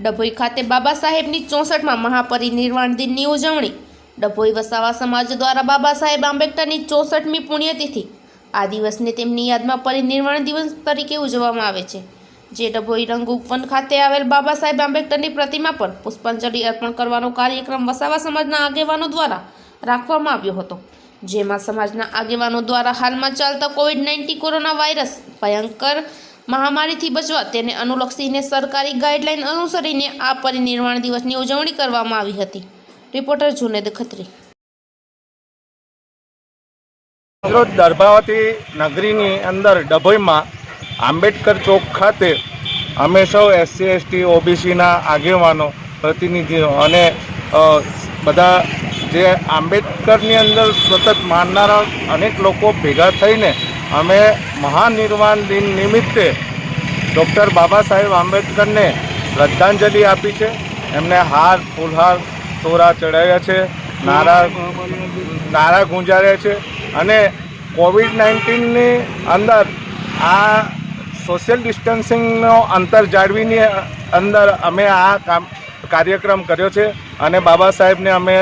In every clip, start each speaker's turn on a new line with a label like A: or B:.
A: ડભોઈ ખાતે બાબા સાહેબની ચોસઠમાં મહાપરિનિર્વાણ દિનની ઉજવણી. ડભોઈ વસાવા સમાજ દ્વારા બાબા સાહેબ આંબેડકરની ચોસઠમી પુણ્યતિથિ. આ દિવસને તેમની યાદમાં પરિનિર્વાણ દિવસ તરીકે ઉજવવામાં આવે છે. જે ડભોઈ રંગ ઉપવન ખાતે આવેલ બાબા સાહેબ આંબેડકરની પ્રતિમા પર પુષ્પાંજલિ અર્પણ કરવાનો કાર્યક્રમ વસાવા સમાજના આગેવાનો દ્વારા રાખવામાં આવ્યો હતો. જેમાં સમાજના આગેવાનો દ્વારા હાલમાં ચાલતા કોવિડ નાઇન્ટીન કોરોના વાયરસ ભયંકર મહામારીથી બચવા તેને અનુલક્ષીને સરકારી ગાઈડલાઈન અનુસરીને આ પરિનિર્વાણ દિવસની ઉજવણી કરવામાં આવી હતી. રિપોર્ટર જુનેદ ખત્રી.
B: રોજ દર્ભાવતી નગરીની અંદર ડભોઈમાં આંબેડકર ચોક ખાતે અમે સૌ એસસી, એસટી, ઓબીસીના આગેવાનો, પ્રતિનિધિઓ અને બધા જે આંબેડકરની અંદર સતત માનનારા અનેક લોકો ભેગા થઈને અમે મહાનિર્વાણ દિન નિમિત્તે ડૉક્ટર બાબા સાહેબ આંબેડકરને શ્રદ્ધાંજલિ આપી છે. એમને હાર, ફૂલહાર તોરા ચડાવ્યા છે, નારા નારા ગુંજાર્યા છે અને કોવિડ નાઇન્ટીનની અંદર આ સોશિયલ ડિસ્ટન્સિંગનો અંતર જાળવીની અંદર અમે આ કામ કાર્યક્રમ કર્યો છે અને બાબા સાહેબને અમે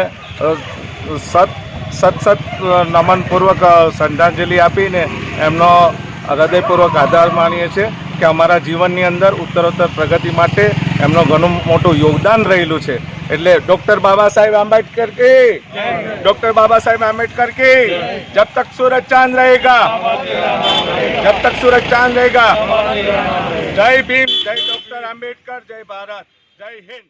B: સત સત સત નમનપૂર્વક શ્રદ્ધાંજલિ આપીને એમનો હૃદયપૂર્વક આધાર માનીએ છીએ કે અમારા જીવનની અંદર ઉત્તરોત્તર પ્રગતિ માટે એમનો ઘણું મોટું યોગદાન રહેલું છે. એટલે ડૉક્ટર બાબા સાહેબ આંબેડકર કે! ડોક્ટર બાબા સાહેબ આંબેડકર કે! જબ તક સુરજ ચાંદ રહેગા! જબ તક સુરજ ચાંદ રહેગા! જય ભીમ, જય ડૉક્ટર આંબેડકર, જય ભારત, જય હિન્દ!